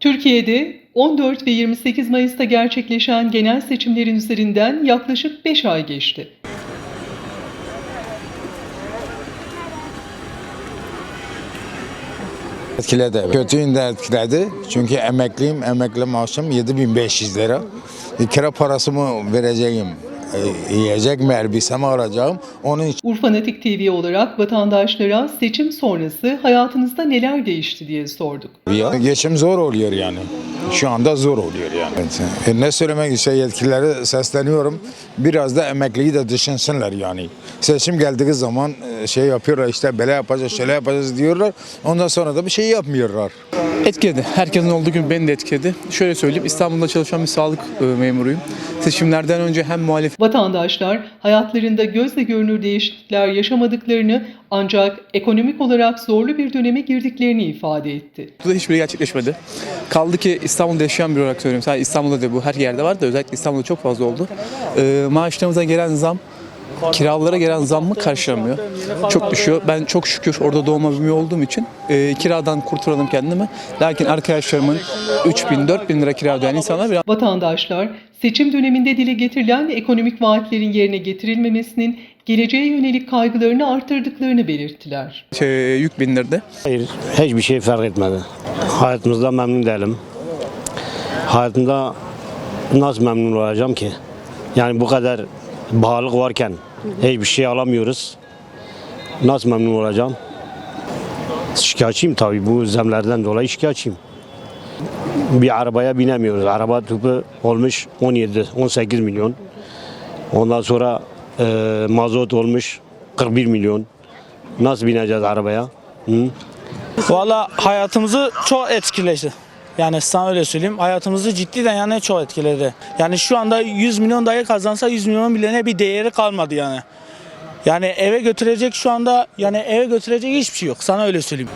Türkiye'de 14 ve 28 Mayıs'ta gerçekleşen genel seçimlerin üzerinden yaklaşık 5 ay geçti. Etkiledi. Kötüyünü de etkiledi. Çünkü emekliyim. Emekli maaşım 7500 lira. E, kira parasımı vereceğim. E, yiyecek mi elbisemi alacağım. Onun için Urfanatik TV olarak vatandaşlara seçim sonrası hayatınızda neler değişti diye sorduk. ya, geçim zor oluyor yani. Şu anda zor oluyor yani. E, ne söylemek ise yetkililere sesleniyorum. Biraz da emekliyi de düşünsünler yani. Seçim geldiği zaman e, şey yapıyorlar işte böyle yapacağız şöyle yapacağız diyorlar. Ondan sonra da bir şey yapmıyorlar. Etkiledi. Herkesin olduğu gibi beni de etkiledi. Şöyle söyleyeyim, İstanbul'da çalışan bir sağlık e, memuruyum. Seçimlerden önce hem muhalefet Vatandaşlar hayatlarında gözle görünür değişiklikler yaşamadıklarını ancak ekonomik olarak zorlu bir döneme girdiklerini ifade etti. Burada hiçbiri gerçekleşmedi. Kaldı ki İstanbul'da yaşayan biri olarak söylüyorum. Sadece İstanbul'da değil bu her yerde var da özellikle İstanbul'da çok fazla oldu. Ee, maaşlarımıza gelen zam kiralara gelen zammı karşılamıyor. Çok düşüyor. Ben çok şükür orada doğma büyüme olduğum için e, kiradan kurtaralım kendimi. Lakin arkadaşlarımın 3 bin, 4 bin lira kira ödeyen insanlar biraz Vatandaşlar seçim döneminde dile getirilen ekonomik vaatlerin yerine getirilmemesinin geleceğe yönelik kaygılarını arttırdıklarını belirttiler. şey, yük bindirdi. Hayır, hiçbir şey fark etmedi. Hayatımızda memnun değilim. Hayatımda nasıl memnun olacağım ki? Yani bu kadar pahalılık varken hiçbir şey alamıyoruz. Nasıl memnun olacağım? Şikayetçiyim tabii bu zemlerden dolayı şikayetçiyim. Bir arabaya binemiyoruz. Araba tüpü olmuş 17-18 milyon. Ondan sonra e, mazot olmuş 41 milyon. Nasıl bineceğiz arabaya? Hı? Valla hayatımızı çok etkiledi. Yani sana öyle söyleyeyim. Hayatımızı cidden yani çok etkiledi. Yani şu anda 100 milyon dahi kazansa 100 milyon bilene bir değeri kalmadı yani. Yani eve götürecek şu anda yani eve götürecek hiçbir şey yok. Sana öyle söyleyeyim.